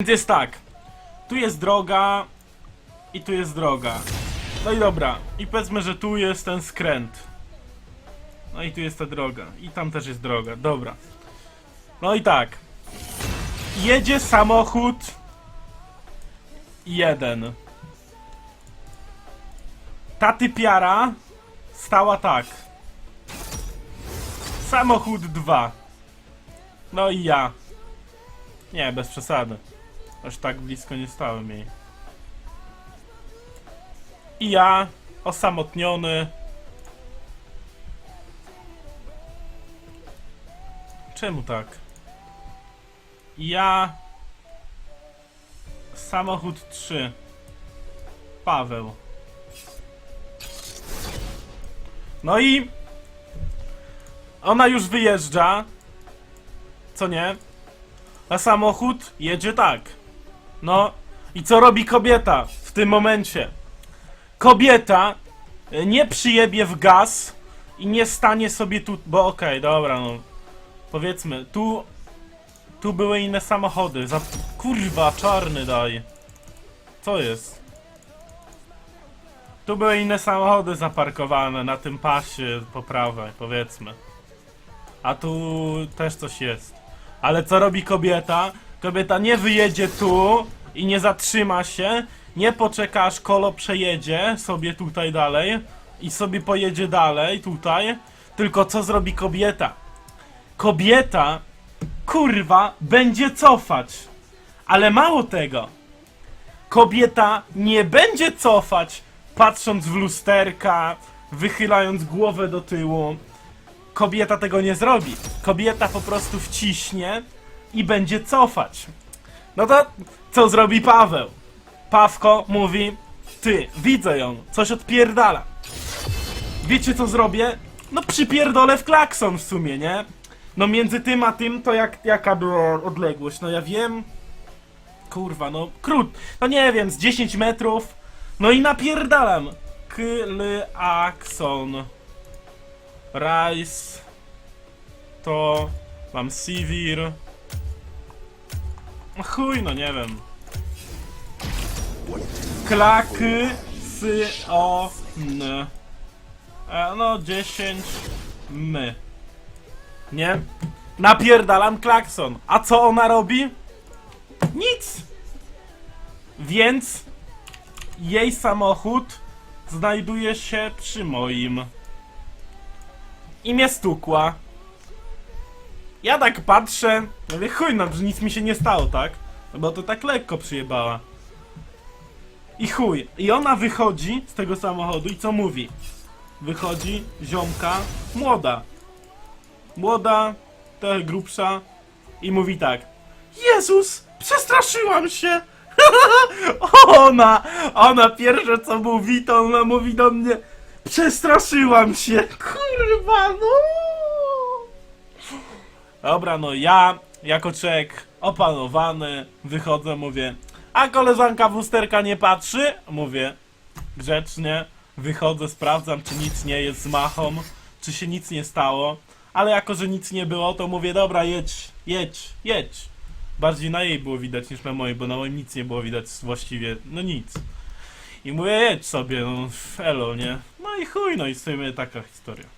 Więc jest tak. Tu jest droga i tu jest droga. No i dobra. I powiedzmy, że tu jest ten skręt. No i tu jest ta droga. I tam też jest droga. Dobra. No i tak. Jedzie samochód jeden. Ta typiara stała tak. Samochód dwa. No i ja. Nie, bez przesady. Aż tak blisko nie stałem jej. I ja, osamotniony. Czemu tak? Ja. Samochód 3. Paweł. No i. Ona już wyjeżdża. Co nie? A samochód jedzie tak. No i co robi kobieta w tym momencie? Kobieta e, nie przyjebie w gaz i nie stanie sobie tu, bo okej, dobra, no. Powiedzmy, tu tu były inne samochody. Za... Kurwa, czarny daj. Co jest? Tu były inne samochody zaparkowane na tym pasie po prawej, powiedzmy. A tu też coś jest. Ale co robi kobieta? Kobieta nie wyjedzie tu i nie zatrzyma się, nie poczeka aż kolo przejedzie sobie tutaj dalej i sobie pojedzie dalej tutaj, tylko co zrobi kobieta? Kobieta, kurwa, będzie cofać. Ale mało tego, kobieta nie będzie cofać, patrząc w lusterka, wychylając głowę do tyłu. Kobieta tego nie zrobi. Kobieta po prostu wciśnie i będzie cofać. No to co zrobi Paweł? Pawko mówi: Ty, widzę ją, coś odpierdala. Wiecie co zrobię? No przypierdolę w klakson w sumie, nie? No między tym a tym to jak, jaka była odległość? No ja wiem. Kurwa, no krót. No nie wiem, z 10 metrów. No i napierdalam. Klakson. Rice. To. Mam Sivir. No chuj, no nie wiem. Klaky. Sy. O. N. E, no 10. My. Nie? Napierdalam klakson. A co ona robi? Nic! Więc jej samochód znajduje się przy moim. I mnie stukła. Ja tak patrzę, mówię chuj, no, nic mi się nie stało, tak? No bo to tak lekko przyjebała. I chuj. I ona wychodzi z tego samochodu i co mówi? Wychodzi ziomka młoda. Młoda, trochę grubsza i mówi tak. Jezus, przestraszyłam się! ona, ona pierwsze co mówi, to ona mówi do mnie Przestraszyłam się, kurwa, no! Dobra, no ja, jako czek opanowany, wychodzę, mówię A koleżanka w lusterka nie patrzy? Mówię grzecznie, wychodzę, sprawdzam czy nic nie jest z machą, czy się nic nie stało ale jako, że nic nie było, to mówię, dobra, jedź, jedź, jedź. Bardziej na jej było widać niż na mojej, bo na moim nic nie było widać właściwie, no nic. I mówię, jedź sobie, no, elo, nie? No i chuj, no i w sumie taka historia.